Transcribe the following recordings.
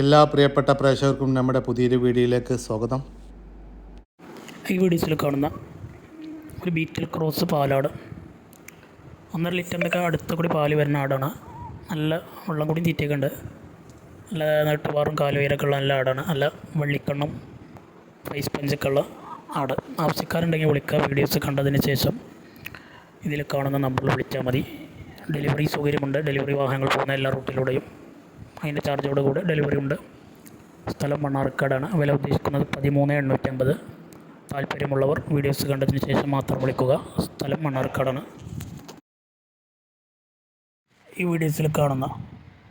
എല്ലാ പ്രിയപ്പെട്ട പ്രേക്ഷകർക്കും നമ്മുടെ പുതിയൊരു വീഡിയോയിലേക്ക് സ്വാഗതം. ഈ വീഡിയോസിൽ കാണുന്ന ഒരു ബീറ്റിൽ ക്രോസ് പാലാട്. ഒന്നര ലിറ്ററിന്റെ ഒക്കെ അടുത്ത കൂടി പാൽ വരുന്ന ആടാണ്. നല്ല വെള്ളം കൂടി തീറ്റയൊക്കെ ഉണ്ട് നല്ല നെട്ടുപാറും കാലുവീരൊക്കെ ഉള്ള നല്ല ആടാണ്. നല്ല വെള്ളിക്കണ്ണും റൈസ് പഞ്ചൊക്കെ ഉള്ള ആട്. ആവശ്യക്കാരുണ്ടെങ്കിൽ വിളിക്കുക വീഡിയോസ് കണ്ടതിന് ശേഷം ഇതിൽ കാണുന്ന നമ്പറിൽ വിളിച്ചാൽ മതി. ഡെലിവറി സൗകര്യമുണ്ട്. ഡെലിവറി വാഹനങ്ങൾ പോകുന്ന എല്ലാ റൂട്ടിലൂടെയും അതിന്റെ ചാർജോട് കൂടെ ഡെലിവറി ഉണ്ട്. സ്ഥലം മണ്ണാർക്കാടാണ്. വില ഉദ്ദേശിക്കുന്നത് പതിമൂന്ന് എണ്ണൂറ്റമ്പത് താല്പര്യമുള്ളവർ വീഡിയോസ് കണ്ടതിന് ശേഷം മാത്രം വിളിക്കുക. സ്ഥലം മണ്ണാർക്കാടാണ്. ഈ വീഡിയോസിൽ കാണുന്ന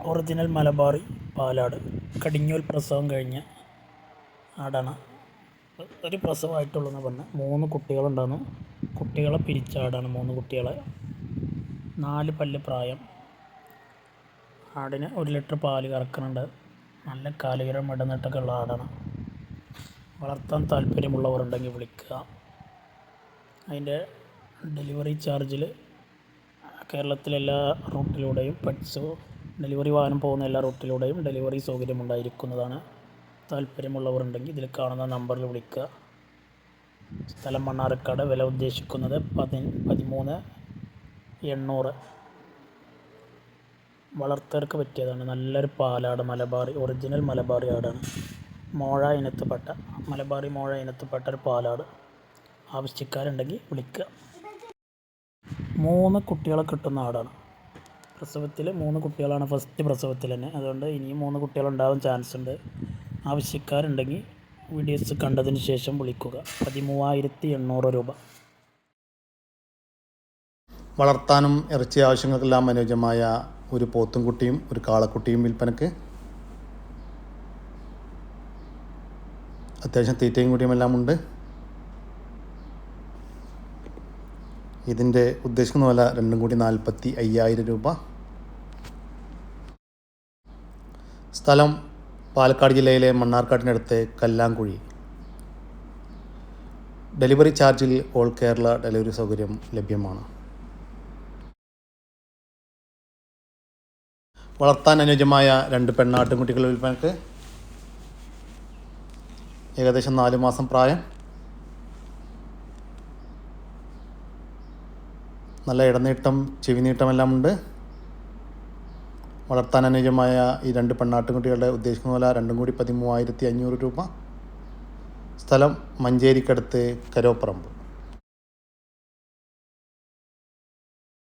ഒറിജിനൽ മലബാറി പാലാട് കടിഞ്ഞൂൽ പ്രസവം കഴിഞ്ഞ ആടാണ്. ഒരു പ്രസവമായിട്ടുള്ളതെന്ന് പറഞ്ഞാൽ മൂന്ന് കുട്ടികളുണ്ടായിരുന്നു. കുട്ടികളെ പിരിച്ച ആടാണ് മൂന്ന് കുട്ടികളെ. നാല് പല്ല് പ്രായം. ആടിന് ഒരു ലിറ്റർ പാൽ കറക്കുന്നുണ്ട്. നല്ല കാലുകരം ഇടന്നിട്ടൊക്കെ ഉള്ള ആടാണ്. വളർത്താൻ താല്പര്യമുള്ളവരുണ്ടെങ്കിൽ വിളിക്കുക. അതിന്റെ ഡെലിവറി ചാർജിൽ കേരളത്തിലെ എല്ലാ റൂട്ടിലൂടെയും പെറ്റ്സ് ഡെലിവറി വാഹനം പോകുന്ന എല്ലാ റൂട്ടിലൂടെയും ഡെലിവറി സൗകര്യം ഉണ്ടായിരിക്കുന്നതാണ്. താല്പര്യമുള്ളവരുണ്ടെങ്കിൽ ഇതിൽ കാണുന്ന നമ്പറിൽ വിളിക്കുക. സ്ഥലം മണ്ണാർക്കാട് വില ഉദ്ദേശിക്കുന്നത് പതി പതിമൂന്ന് എണ്ണൂറ്. വളർത്തർക്ക് പറ്റിയതാണ്. നല്ലൊരു പാലാട് മലബാറി ഒറിജിനൽ മലബാറി ആടാണ്. മോഴ ഇനത്തിൽപ്പെട്ട മലബാറി മോഴ ഇനത്തിൽപ്പെട്ട ഒരു പാലാട്. ആവശ്യക്കാരുണ്ടെങ്കിൽ വിളിക്കുക. മൂന്ന് കുട്ടികളെ കിട്ടുന്ന ആടാണ്. പ്രസവത്തിൽ മൂന്ന് കുട്ടികളാണ് ഫസ്റ്റ് പ്രസവത്തിൽ തന്നെ. അതുകൊണ്ട് ഇനിയും മൂന്ന് കുട്ടികളുണ്ടാവാൻ ചാൻസ് ഉണ്ട്. ആവശ്യക്കാരുണ്ടെങ്കിൽ വീഡിയോസ് കണ്ടതിന് ശേഷം വിളിക്കുക. പതിമൂവായിരത്തി എണ്ണൂറ് രൂപ. വളർത്താനും ഇറച്ചി ആവശ്യങ്ങൾക്കെല്ലാം അനുയോജ്യമായ ഒരു പോത്തും കുട്ടിയും ഒരു കാളക്കുട്ടിയും വിൽപ്പനക്ക് അത്യാവശ്യം തീറ്റയും കുട്ടിയും എല്ലാം ഉണ്ട്. ഇതിന്റെ ഉദ്ദേശിക്കുന്ന വില രണ്ടും കൂടി നാൽപ്പത്തി അയ്യായിരം രൂപ. സ്ഥലം പാലക്കാട് ജില്ലയിലെ മണ്ണാർക്കാടിനടുത്ത് കല്ലാങ്കുഴി. ഡെലിവറി ചാർജിൽ ഓൾ കേരള ഡെലിവറി സൗകര്യം ലഭ്യമാണ്. വളർത്താൻ അനുയോജ്യമായ രണ്ട് പെണ്ണാട്ടുംകുട്ടികൾ വിൽപ്പനക്ക് ഏകദേശം നാല് മാസം പ്രായം. നല്ല ഇടനീട്ടം ചെവിനീട്ടമെല്ലാം ഉണ്ട്. വളർത്താൻ അനുയോജ്യമായ ഈ രണ്ട് പെണ്ണാട്ടുംകുട്ടികളുടെ ഉദ്ദേശിക്കുന്ന പോലെ രണ്ടും കൂടി പതിമൂവായിരത്തി അഞ്ഞൂറ് രൂപ. സ്ഥലം മഞ്ചേരിക്കടുത്ത് കരോപ്പറമ്പ്.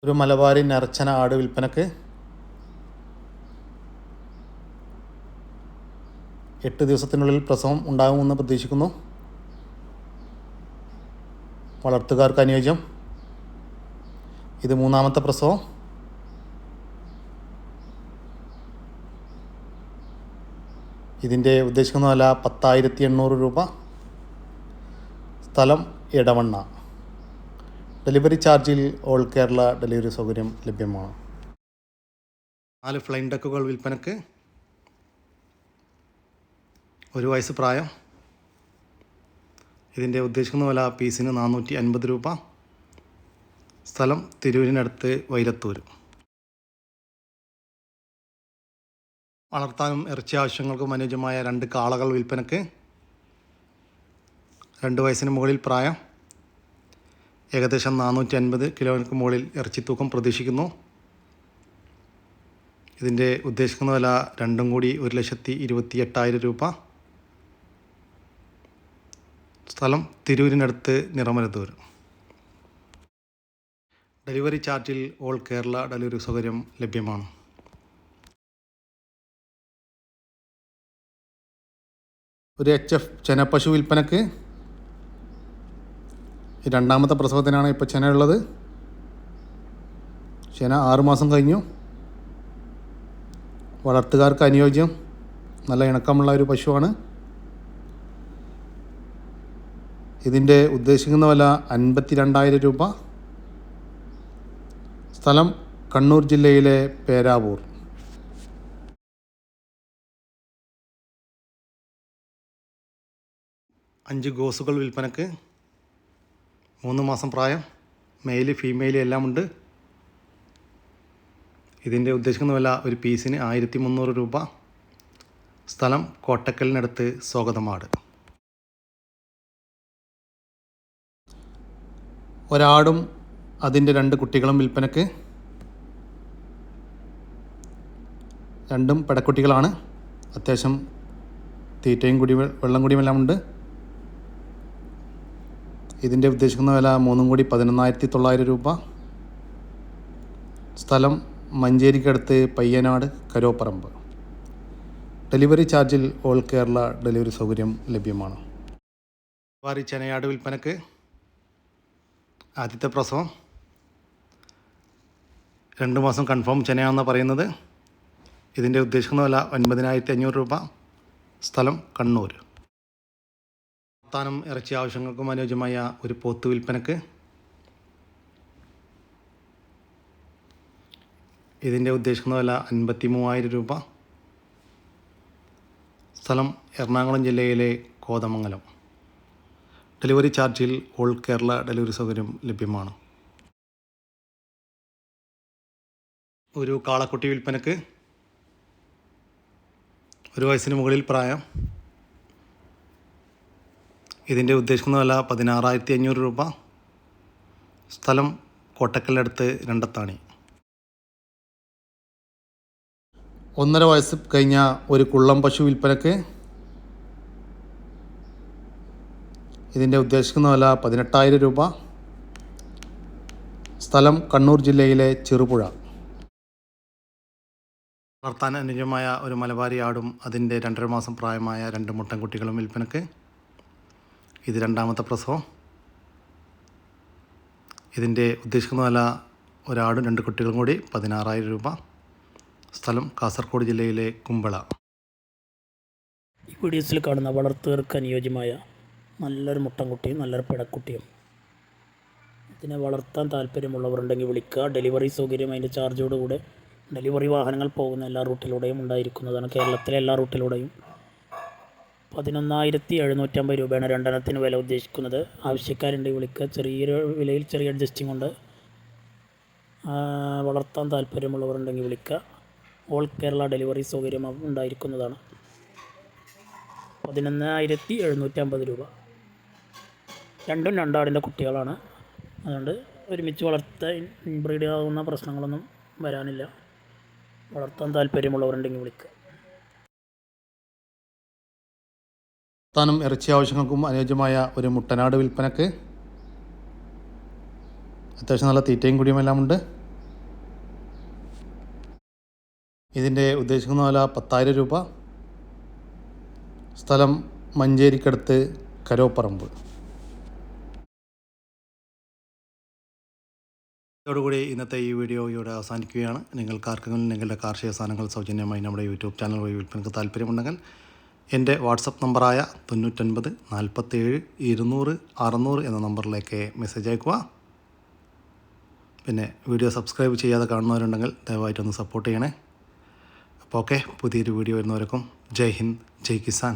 ഒരു മലബാരി നിറച്ചന ആട് വിൽപ്പനക്ക് എട്ട് ദിവസത്തിനുള്ളിൽ പ്രസവം ഉണ്ടാകുമെന്ന് പ്രതീക്ഷിക്കുന്നു. വളർത്തുകാർക്ക് അനുയോജ്യം. ഇത് മൂന്നാമത്തെ പ്രസവം. ഇതിന്റെ ഉദ്ദേശിക്കുന്ന വില പത്തായിരത്തി എണ്ണൂറ് രൂപ. സ്ഥലം ഇടവണ്ണ ഡെലിവറി ചാർജിൽ ഓൾ കേരള ഡെലിവറി സൗകര്യം ലഭ്യമാണ്. നാല് ഫ്ലൈൻ ഡെക്കുകൾ വിൽപ്പനക്ക്. ഒരു വയസ്സ് പ്രായം. ഇതിന്റെ ഉദ്ദേശിക്കുന്ന വില പീസിന് നാനൂറ്റി അൻപത് രൂപ. സ്ഥലം തിരൂരിനടുത്ത് വൈരത്തൂർ വളർത്താനും ഇറച്ചി ആവശ്യങ്ങൾക്കും അനുയോജ്യമായ രണ്ട് കാളകൾ വിൽപ്പനക്ക്. രണ്ട് വയസ്സിന് മുകളിൽ പ്രായം. ഏകദേശം നാനൂറ്റി അൻപത് കിലോമീറ്റർ മുകളിൽ ഇറച്ചി തൂക്കം പ്രതീക്ഷിക്കുന്നു. ഇതിന്റെ ഉദ്ദേശിക്കുന്ന വില രണ്ടും കൂടി ഒരു ലക്ഷത്തി ഇരുപത്തി എട്ടായിരം രൂപ. സ്ഥലം തിരൂരിനടുത്ത് നിറമലത്തൂർ. ഡെലിവറി ചാർജിൽ ഓൾ കേരള ഡെലിവറി സൗകര്യം ലഭ്യമാണ്. ഒരു എച്ച് എഫ് ചെനപ്പശു വിൽപ്പനക്ക് രണ്ടാമത്തെ പ്രസവത്തിനാണ് ഇപ്പോൾ ചെന ഉള്ളത്. ചെന ആറുമാസം കഴിഞ്ഞു. വളർത്തുകാർക്ക് അനുയോജ്യം. നല്ല ഇണക്കമുള്ള ഒരു പശുവാണ്. ഇതിന്റെ ഉദ്ദേശിക്കുന്ന വില അൻപത്തി രണ്ടായിരം രൂപ. സ്ഥലം കണ്ണൂർ ജില്ലയിലെ പേരാവൂർ. അഞ്ച് ഗോസുകൾ വിൽപ്പനക്ക് മൂന്ന് മാസം പ്രായം. മെയിൽ ഫീമെയിൽ എല്ലാം ഉണ്ട്. ഇതിന്റെ ഉദ്ദേശിക്കുന്ന വില ഒരു പീസിന് ആയിരത്തി മുന്നൂറ് രൂപ. സ്ഥലം കോട്ടക്കലിനടുത്ത് സ്വാഗതമാട് ഒരാടും അതിന്റെ രണ്ട് കുട്ടികളും വിൽപ്പനക്ക്. രണ്ടും പെടക്കുട്ടികളാണ്. അത്യാവശ്യം തീറ്റയും കുടി വെള്ളം കുടിയുമെല്ലാം ഉണ്ട്. ഇതിന്റെ ഉദ്ദേശിക്കുന്ന വില മൂന്നും കൂടി പതിനൊന്നായിരത്തി തൊള്ളായിരം രൂപ. സ്ഥലം മഞ്ചേരിക്കടുത്ത് പയ്യനാട് കരോപ്പറമ്പ്. ഡെലിവറി ചാർജിൽ ഓൾ കേരള ഡെലിവറി സൗകര്യം ലഭ്യമാണ്. വാരി ചെനയാട് വിൽപ്പനക്ക്. ആദ്യത്തെ പ്രസവം. രണ്ട് മാസം കൺഫേം ചെനയാണെന്നാണ് പറയുന്നത്. ഇതിന്റെ ഉദ്ദേശിക്കുന്ന വില ഒൻപതിനായിരത്തി അഞ്ഞൂറ് രൂപ സ്ഥലം കണ്ണൂർ. വർത്താനം ഇറച്ചി ആവശ്യങ്ങൾക്കും അനുയോജ്യമായ ഒരു പോത്ത് വിൽപ്പനക്ക്. ഇതിന്റെ ഉദ്ദേശിക്കുന്ന വില അൻപത്തി മൂവായിരം രൂപ സ്ഥലം എറണാകുളം ജില്ലയിലെ കോതമംഗലം. ഡെലിവറി ചാർജിൽ ഓൾ കേരള ഡെലിവറി സൗകര്യം ലഭ്യമാണ്. ഒരു കാളക്കുട്ടി വിൽപ്പനക്ക് ഒരു വയസ്സിന് മുകളിൽ പ്രായം. ഇതിന്റെ ഉദ്ദേശിക്കുന്ന വില പതിനാറായിരത്തി അഞ്ഞൂറ് രൂപ. സ്ഥലം കോട്ടക്കലിനടുത്ത് രണ്ടത്താണി. ഒന്നര വയസ്സ് കഴിഞ്ഞ ഒരു കുള്ളം പശു വിൽപ്പനക്ക് ഇതിന്റെ ഉദ്ദേശിക്കുന്ന വില പതിനെട്ടായിരം രൂപ. സ്ഥലം കണ്ണൂർ ജില്ലയിലെ ചെറുപുഴ. വളർത്താൻ അനുജമായ ഒരു മലബാരി ആടും അതിന്റെ രണ്ടര മാസം പ്രായമായ രണ്ട് മുട്ടൻകുട്ടികളും വിൽപ്പനക്ക്. ഇത് രണ്ടാമത്തെ പ്രസവം. ഇതിന്റെ ഉദ്ദേശിക്കുന്ന വില ഒരാടും രണ്ട് കുട്ടികളും കൂടി പതിനാറായിരം രൂപ. സ്ഥലം കാസർഗോഡ് ജില്ലയിലെ കുമ്പള. ഈ വീഡിയോസിൽ കാണുന്ന വളർത്തുകാർക്ക് അനുയോജ്യമായ നല്ലൊരു മുട്ടൻകുട്ടിയും നല്ലൊരു പിടക്കുട്ടിയും. ഇതിനെ വളർത്താൻ താല്പര്യമുള്ളവരുണ്ടെങ്കിൽ വിളിക്കുക. ഡെലിവറി സൗകര്യം അതിന്റെ ചാർജോടുകൂടെ ഡെലിവറി വാഹനങ്ങൾ പോകുന്ന എല്ലാ റൂട്ടിലൂടെയും ഉണ്ടായിരിക്കുന്നതാണ് കേരളത്തിലെ എല്ലാ റൂട്ടിലൂടെയും. പതിനൊന്നായിരത്തി എഴുന്നൂറ്റമ്പത് രൂപയാണ് രണ്ടെണ്ണത്തിന് വില ഉദ്ദേശിക്കുന്നത്. ആവശ്യക്കാരുണ്ടെങ്കിൽ വിളിക്കുക. ചെറിയൊരു വിലയിൽ ചെറിയ അഡ്ജസ്റ്റിംഗ് ഉണ്ട്. വളർത്താൻ താല്പര്യമുള്ളവരുണ്ടെങ്കിൽ വിളിക്കുക. ഓൾ കേരള ഡെലിവറി സൗകര്യം ഉണ്ടായിരിക്കുന്നതാണ്. പതിനൊന്നായിരത്തി എഴുന്നൂറ്റമ്പത് രൂപ. രണ്ടും രണ്ടാടിന്റെ കുട്ടികളാണ്. അതുകൊണ്ട് ഒരുമിച്ച് വളർത്ത ഇൻബ്രീഡ് ആകുന്ന പ്രശ്നങ്ങളൊന്നും വരാനില്ല. വളർത്താൻ താല്പര്യമുള്ളവരുണ്ടെങ്കിൽ വിളിക്കുക സ്ഥാനം ഇറച്ചി ആവശ്യങ്ങൾക്കും അനുയോജ്യമായ ഒരു മുട്ടനാട് വിൽപ്പനക്ക് അത്യാവശ്യം നല്ല തീറ്റയും കുടിയുമെല്ലാം ഉണ്ട്. ഇതിന്റെ ഉദ്ദേശിക്കുന്ന വില പത്തായിരം രൂപ. സ്ഥലം മഞ്ചേരിക്കടുത്ത് കരോപ്പറമ്പ്. ഇതോടുകൂടി ഇന്നത്തെ ഈ വീഡിയോ ഇവിടെ അവസാനിക്കുകയാണ്. നിങ്ങൾക്കാർക്കെങ്കിലും നിങ്ങളുടെ കാർഷിക സാധനങ്ങൾ സൗജന്യമായി നമ്മുടെ യൂട്യൂബ് ചാനൽ വഴി വിൽപ്പനക്ക് താല്പര്യമുണ്ടെങ്കിൽ എന്റെ വാട്സപ്പ് നമ്പറായ തൊണ്ണൂറ്റൊൻപത് നാൽപ്പത്തേഴ് ഇരുന്നൂറ് അറുന്നൂറ് എന്ന നമ്പറിലേക്ക് മെസ്സേജ് അയക്കുക. പിന്നെ വീഡിയോ സബ്സ്ക്രൈബ് ചെയ്യാതെ കാണുന്നവരുണ്ടെങ്കിൽ ദയവായിട്ടൊന്ന് സപ്പോർട്ട് ചെയ്യണേ. അപ്പോൾ ഓക്കെ പുതിയൊരു വീഡിയോ വരുന്നവർക്കും ജയ് ഹിന്ദ് ജയ് കിസാൻ.